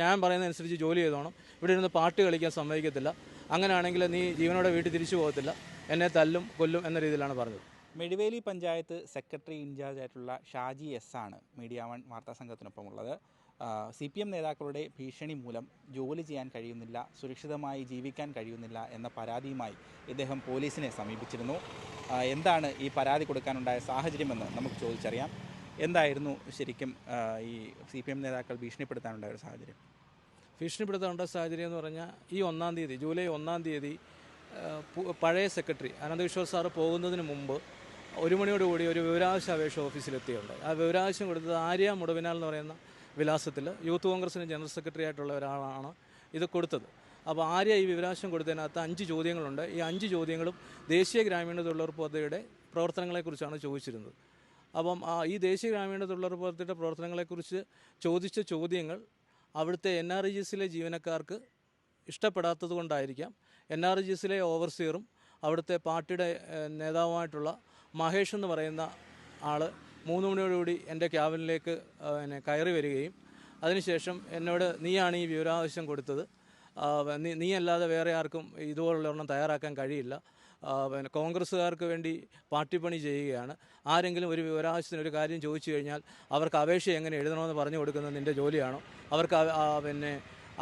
ഞാൻ പറയുന്നതനുസരിച്ച് ജോലി ചെയ്തോണം. ഇവിടെ ഇരുന്ന് പാട്ട് കളിക്കാൻ സമ്മതിക്കത്തില്ല. അങ്ങനെയാണെങ്കിൽ നീ ജീവനോടെ വീട്ടിൽ തിരിച്ചു പോകത്തില്ല. എന്നെ തല്ലും കൊല്ലും എന്ന രീതിയിലാണ് പറഞ്ഞത്. മെഡിവേലി പഞ്ചായത്ത് സെക്രട്ടറി ഇൻചാർജ് ആയിട്ടുള്ള ഷാജി എസ് ആണ് മീഡിയ വൺ വാർത്താ സംഘത്തിനൊപ്പമുള്ളത്. സി പി എം നേതാക്കളുടെ ഭീഷണി മൂലം ജോലി ചെയ്യാൻ കഴിയുന്നില്ല സുരക്ഷിതമായി ജീവിക്കാൻ കഴിയുന്നില്ല എന്ന പരാതിയുമായി ഇദ്ദേഹം പോലീസിനെ സമീപിച്ചിരുന്നു. എന്താണ് ഈ പരാതി കൊടുക്കാനുണ്ടായ സാഹചര്യമെന്ന് നമുക്ക് ചോദിച്ചറിയാം. എന്തായിരുന്നു ശരിക്കും ഈ സി പി എം നേതാക്കൾ ഭീഷണിപ്പെടുത്താനുണ്ടായ ഒരു സാഹചര്യം? ഭീഷണിപ്പെടുത്തേണ്ട സാഹചര്യം എന്ന് പറഞ്ഞാൽ ഈ ഒന്നാം തീയതി ജൂലൈ ഒന്നാം തീയതി പഴയ സെക്രട്ടറി അനന്തവിശ്വാസ് സാറ് പോകുന്നതിന് മുമ്പ് ഒരു മണിയോടുകൂടി ഒരു വിവരാവശ്യ അപേക്ഷ ഓഫീസിലെത്തിയുണ്ട് ആ വിവരാവശ്യം കൊടുത്തത് ആര്യ മുടവിനാൽ എന്ന് പറയുന്ന വിലാസത്തിൽ യൂത്ത് കോൺഗ്രസിന് ജനറൽ സെക്രട്ടറി ആയിട്ടുള്ള ഒരാളാണ് ഇത് കൊടുത്തത്. അപ്പോൾ ആര്യ ഈ വിവരാവശ്യം കൊടുത്തതിനകത്ത് അഞ്ച് ചോദ്യങ്ങളുണ്ട്. ഈ അഞ്ച് ചോദ്യങ്ങളും ദേശീയ ഗ്രാമീണ തൊഴിലുറപ്പ് പദ്ധതിയുടെ പ്രവർത്തനങ്ങളെക്കുറിച്ചാണ് ചോദിച്ചിരുന്നത്. അപ്പം ഈ ദേശീയ ഗ്രാമീണ തൊഴിലുറപ്പ് പദ്ധതിയുടെ പ്രവർത്തനങ്ങളെക്കുറിച്ച് ചോദിച്ച ചോദ്യങ്ങൾ അവിടുത്തെ എൻ ആർ ജി എസിലെ ജീവനക്കാർക്ക് ഇഷ്ടപ്പെടാത്തത് കൊണ്ടായിരിക്കാം എൻ ആർ ജി എസിലെ ഓവർസിയറും അവിടുത്തെ പാർട്ടിയുടെ നേതാവുമായിട്ടുള്ള മഹേഷ് എന്ന് പറയുന്ന ആൾ മൂന്ന് മണിയോടുകൂടി എന്റെ ക്യാബിനിലേക്ക് പിന്നെ കയറി വരികയും അതിനുശേഷം എന്നോട് നീയാണ് ഈ വിവരാവശ്യം കൊടുത്തത്. നീ അല്ലാതെ വേറെ ആർക്കും ഇതുപോലുള്ള ഒരെണ്ണം തയ്യാറാക്കാൻ കഴിയില്ല. പിന്നെ കോൺഗ്രസ്സുകാർക്ക് വേണ്ടി പാർട്ടി പണി ചെയ്യുകയാണ്. ആരെങ്കിലും ഒരു വിവരാവശ്യത്തിന് ഒരു കാര്യം ചോദിച്ചു കഴിഞ്ഞാൽ അവർക്ക് അപേക്ഷ എങ്ങനെ എഴുതണമെന്ന് പറഞ്ഞു കൊടുക്കുന്നത് നിന്റെ ജോലിയാണോ? അവർക്ക് പിന്നെ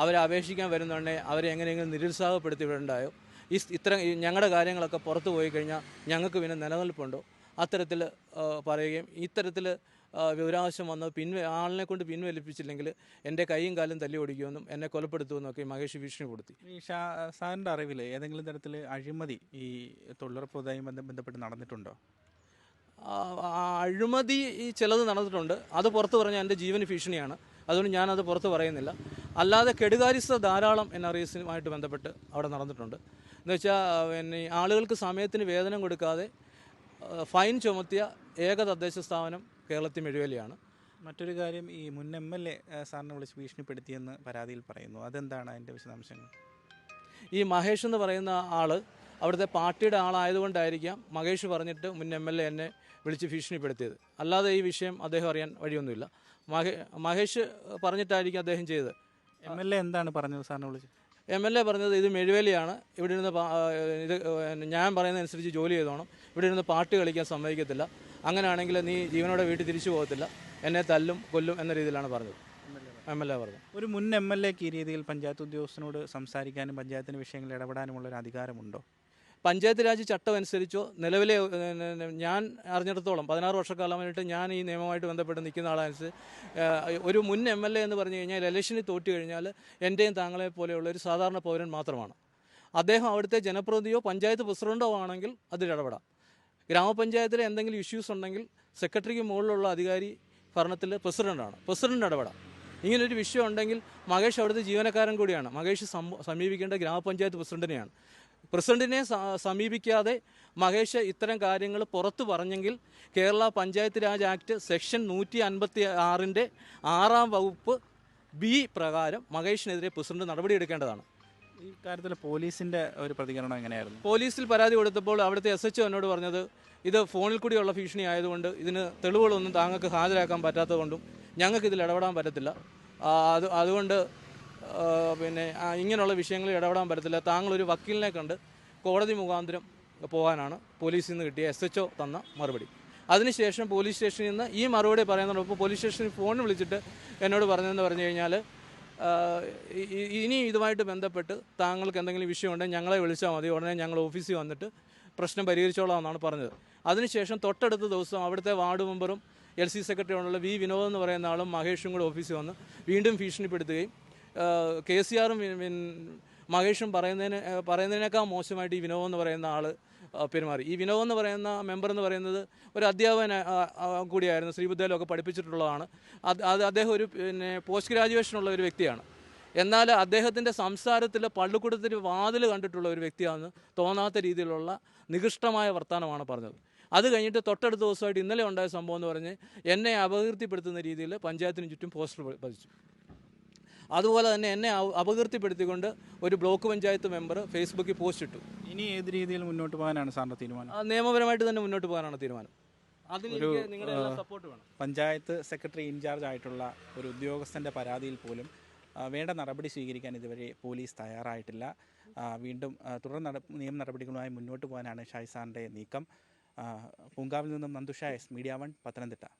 അവരെ അപേക്ഷിക്കാൻ വരുന്നുണ്ടെങ്കിൽ അവരെ എങ്ങനെയെങ്കിലും നിരുത്സാഹപ്പെടുത്തി വിടണ്ടായോ ഈ ഇത്ര ഞങ്ങളുടെ കാര്യങ്ങളൊക്കെ പുറത്തു പോയി കഴിഞ്ഞാൽ ഞങ്ങൾക്ക് പിന്നെ നിലനിൽപ്പുണ്ടോ? അത്തരത്തിൽ പറയുകയും ഇത്തരത്തിൽ വിവരാവശ്യം വന്ന് പിൻവ ആളിനെ കൊണ്ട് പിൻവലിപ്പിച്ചില്ലെങ്കിൽ എന്റെ കൈയും കാലും തല്ലി ഓടിക്കുമെന്നും എന്നെ കൊലപ്പെടുത്തുമെന്നും ഒക്കെ മഹേഷ് ഭീഷണിപ്പെടുത്തി ഈ ഷാ സാറിന്റെ അറിവിൽ ഏതെങ്കിലും തരത്തിൽ അഴിമതി ഈ തൊഴിലുറപ്പ് പദ്ധതിയുമായി ബന്ധപ്പെട്ട് നടന്നിട്ടുണ്ടോ? അഴിമതി ഈ ചിലത് നടന്നിട്ടുണ്ട്. അത് പുറത്ത് പറഞ്ഞാൽ എന്റെ ജീവന് ഭീഷണിയാണ്. അതുകൊണ്ട് ഞാനത് പുറത്ത് പറയുന്നില്ല. അല്ലാതെ കെടുകാര്യസ്ഥ ധാരാളം എൻ ആർ എസുമായിട്ട് ബന്ധപ്പെട്ട് അവിടെ നടന്നിട്ടുണ്ട്. എന്ന് വെച്ചാൽ പിന്നെ ആളുകൾക്ക് സമയത്തിന് വേതനം കൊടുക്കാതെ ഫൈൻ ചുമത്തിയ ഏക തദ്ദേശ സ്ഥാപനം കേരളത്തിൽ മെഴുവേലിയാണ് മറ്റൊരു കാര്യം ഈ മുൻ എം എൽ എ സാറിനെ വിളിച്ച് ഭീഷണിപ്പെടുത്തിയെന്ന് പരാതിയിൽ പറയുന്നു. അതെന്താണ് അതിന്റെ വിശദാംശങ്ങൾ? ഈ മഹേഷ് എന്ന് പറയുന്ന ആൾ അവിടുത്തെ പാർട്ടിയുടെ ആളായതുകൊണ്ടായിരിക്കാം മഹേഷ് പറഞ്ഞിട്ട് മുൻ എം എൽ എ എന്നെ വിളിച്ച് ഭീഷണിപ്പെടുത്തിയത്. അല്ലാതെ ഈ വിഷയം അദ്ദേഹം അറിയാൻ വഴിയൊന്നുമില്ല. മഹേ മഹേഷ് പറഞ്ഞിട്ടായിരിക്കും അദ്ദേഹം ചെയ്തത്. എം എൽ എ എന്താണ് പറഞ്ഞത് സാറിനെ വിളിച്ച്? എം എൽ എ പറഞ്ഞത് ഇത് മെഴുവേലിയാണ് ഇവിടെ ഇരുന്ന് ഇത് ഞാൻ പറയുന്നതനുസരിച്ച് ജോലി ചെയ്തോണം. ഇവിടെ ഇരുന്ന് പാട്ട് കളിക്കാൻ സമ്മതിക്കത്തില്ല. അങ്ങനെയാണെങ്കിൽ നീ ജീവനോടെ വീട്ടിൽ തിരിച്ചു പോകത്തില്ല. എന്നെ തല്ലും കൊല്ലും എന്ന രീതിയിലാണ് പറഞ്ഞത്. എം എൽ എ പറഞ്ഞത്. ഒരു മുൻ എം എൽ എക്ക് ഈ രീതിയിൽ പഞ്ചായത്ത് ഉദ്യോഗസ്ഥനോട് സംസാരിക്കാനും പഞ്ചായത്തിന് വിഷയങ്ങളിൽ ഇടപെടാനുമുള്ള ഒരു അധികാരമുണ്ടോ? പഞ്ചായത്ത് രാജ് ചട്ടം അനുസരിച്ചോ നിലവിലെ ഞാൻ അറിഞ്ഞിടത്തോളം പതിനാറ് വർഷക്കാലമായിട്ട് ഞാൻ ഈ നിയമമായിട്ട് ബന്ധപ്പെട്ട് നിൽക്കുന്ന ആളനുസരിച്ച് ഒരു മുൻ എം എൽ എ എന്ന് പറഞ്ഞു കഴിഞ്ഞാൽ ഇലക്ഷനിൽ തോറ്റു കഴിഞ്ഞാൽ എന്റെയും താങ്കളെ പോലെയുള്ള ഒരു സാധാരണ പൗരൻ മാത്രമാണ്. അദ്ദേഹം അവിടുത്തെ ജനപ്രതിനിധിയോ പഞ്ചായത്ത് പ്രസിഡന്റോ ആണെങ്കിൽ അതിൽ ഇടപെടാം. ഗ്രാമപഞ്ചായത്തിലെ എന്തെങ്കിലും ഇഷ്യൂസ് ഉണ്ടെങ്കിൽ സെക്രട്ടറിക്ക് മുകളിലുള്ള അധികാരി ഭരണത്തിൽ പ്രസിഡന്റാണ് പ്രസിഡന്റ് ഇടപെടാം. ഇങ്ങനൊരു വിഷയം ഉണ്ടെങ്കിൽ മഹേഷ് അവിടുത്തെ ജീവനക്കാരൻ കൂടിയാണ്. മഹേഷ് സമീപിക്കേണ്ട ഗ്രാമപഞ്ചായത്ത് പ്രസിഡന്റിനെയാണ് പ്രസിഡന്റിനെ സമീപിക്കാതെ മഹേഷ് ഇത്തരം കാര്യങ്ങൾ പുറത്തു പറഞ്ഞെങ്കിൽ കേരള പഞ്ചായത്ത് രാജ് ആക്ട് സെക്ഷൻ നൂറ്റി അൻപത്തി ആറിന്റെ ആറാം വകുപ്പ് ബി പ്രകാരം മഹേഷിനെതിരെ പ്രസിഡന്റ് നടപടിയെടുക്കേണ്ടതാണ്. ഈ കാര്യത്തിൽ പോലീസിന്റെ ഒരു പ്രതികരണം എങ്ങനെയായിരുന്നു? പോലീസിൽ പരാതി കൊടുത്തപ്പോൾ അവിടുത്തെ എസ് എച്ച് എന്നോട് പറഞ്ഞത് ഇത് ഫോണിൽ കൂടിയുള്ള ഭീഷണി ആയതുകൊണ്ട് ഇതിന് തെളിവുകളൊന്നും താങ്കൾക്ക് ഹാജരാക്കാൻ പറ്റാത്തതുകൊണ്ടും ഞങ്ങൾക്ക് ഇതിൽ ഇടപെടാൻ പറ്റത്തില്ല. അത് അതുകൊണ്ട് പിന്നെ ഇങ്ങനെയുള്ള വിഷയങ്ങളിൽ ഇടപെടാൻ പറ്റത്തില്ല. ഒരു വക്കീലിനെ കണ്ട് കോടതി മുഖാന്തരം പോകാനാണ് പോലീസിൽ നിന്ന് കിട്ടിയ എസ് എച്ച് തന്ന മറുപടി. അതിനുശേഷം പോലീസ് സ്റ്റേഷനിൽ നിന്ന് ഈ മറുപടി പറയുന്നതോടൊപ്പം പോലീസ് സ്റ്റേഷനിൽ ഫോൺ വിളിച്ചിട്ട് എന്നോട് പറഞ്ഞതെന്ന് പറഞ്ഞു കഴിഞ്ഞാൽ ഇനി ഇതുമായിട്ട് ബന്ധപ്പെട്ട് താങ്കൾക്ക് എന്തെങ്കിലും വിഷയമുണ്ടെങ്കിൽ ഞങ്ങളെ വിളിച്ചാൽ മതി. ഉടനെ ഞങ്ങൾ ഓഫീസിൽ വന്നിട്ട് പ്രശ്നം പരിഹരിച്ചോളാം എന്നാണ് പറഞ്ഞത്. അതിനുശേഷം തൊട്ടടുത്ത ദിവസം അവിടുത്തെ വാർഡ് മെമ്പറും എൽ സി സെക്രട്ടറി ഉള്ള വി വിനോദ് എന്ന് പറയുന്ന ആളും മഹേഷും കൂടെ ഓഫീസിൽ വന്ന് വീണ്ടും ഭീഷണിപ്പെടുത്തുകയും കെ സി ആറും മഹേഷും പറയുന്നതിന് പറയുന്നതിനേക്കാൾ മോശമായിട്ട് ഈ വിനോദ് എന്ന് പറയുന്ന ആൾ പെരുമാറി. ഈ വിനോദ് എന്ന് പറയുന്ന മെമ്പർ എന്ന് പറയുന്നത് ഒരു അധ്യാപകൻ കൂടിയായിരുന്നു. ശ്രീബുദ്ധയിലൊക്കെ പഠിപ്പിച്ചിട്ടുള്ളതാണ്. അത് അദ്ദേഹം ഒരു പിന്നെ പോസ്റ്റ് ഗ്രാജുവേഷൻ ഉള്ള ഒരു വ്യക്തിയാണ്. എന്നാൽ അദ്ദേഹത്തിന്റെ സംസാരത്തിൽ പള്ളിക്കൂടത്തിൽ വാതിൽ കണ്ടിട്ടുള്ള ഒരു വ്യക്തിയാണെന്ന് തോന്നാത്ത രീതിയിലുള്ള നികൃഷ്ടമായ വർത്തമാനമാണ് പറഞ്ഞത്. അത് കഴിഞ്ഞിട്ട് തൊട്ടടുത്ത ദിവസമായിട്ട് ഇന്നലെ ഉണ്ടായ സംഭവം എന്ന് പറഞ്ഞ് എന്നെ അപകീർത്തിപ്പെടുത്തുന്ന രീതിയിൽ പഞ്ചായത്തിന് ചുറ്റും പോസ്റ്റർ പതിച്ചു. അതുപോലെ തന്നെ എന്നെ അപകീർത്തിപ്പെടുത്തിക്കൊണ്ട് ഒരു ബ്ലോക്ക് പഞ്ചായത്ത് മെമ്പർ ഫേസ്ബുക്കിൽ പോസ്റ്റ് ഇട്ടു. ഇനി ഏത് രീതിയിൽ മുന്നോട്ട് പോകാനാണ് സാറിന്റെ തീരുമാനം? നിയമപരമായിട്ട് തന്നെ മുന്നോട്ട് പോകാനാണ് തീരുമാനം. അതിന് നിങ്ങളുടെ സപ്പോർട്ട് വേണം. പഞ്ചായത്ത് സെക്രട്ടറി ഇൻചാർജ് ആയിട്ടുള്ള ഒരു ഉദ്യോഗസ്ഥന്റെ പരാതിയിൽ പോലും വേണ്ട നടപടി സ്വീകരിക്കാൻ ഇതുവരെ പോലീസ് തയ്യാറായിട്ടില്ല. വീണ്ടും തുടർ നട നിയമ നടപടികളുമായി മുന്നോട്ട് പോകാനാണ് ഷായ് സാറിന്റെ നീക്കം പൂങ്കാവിൽ നിന്നും Nandusha S media one Pathanamthitta.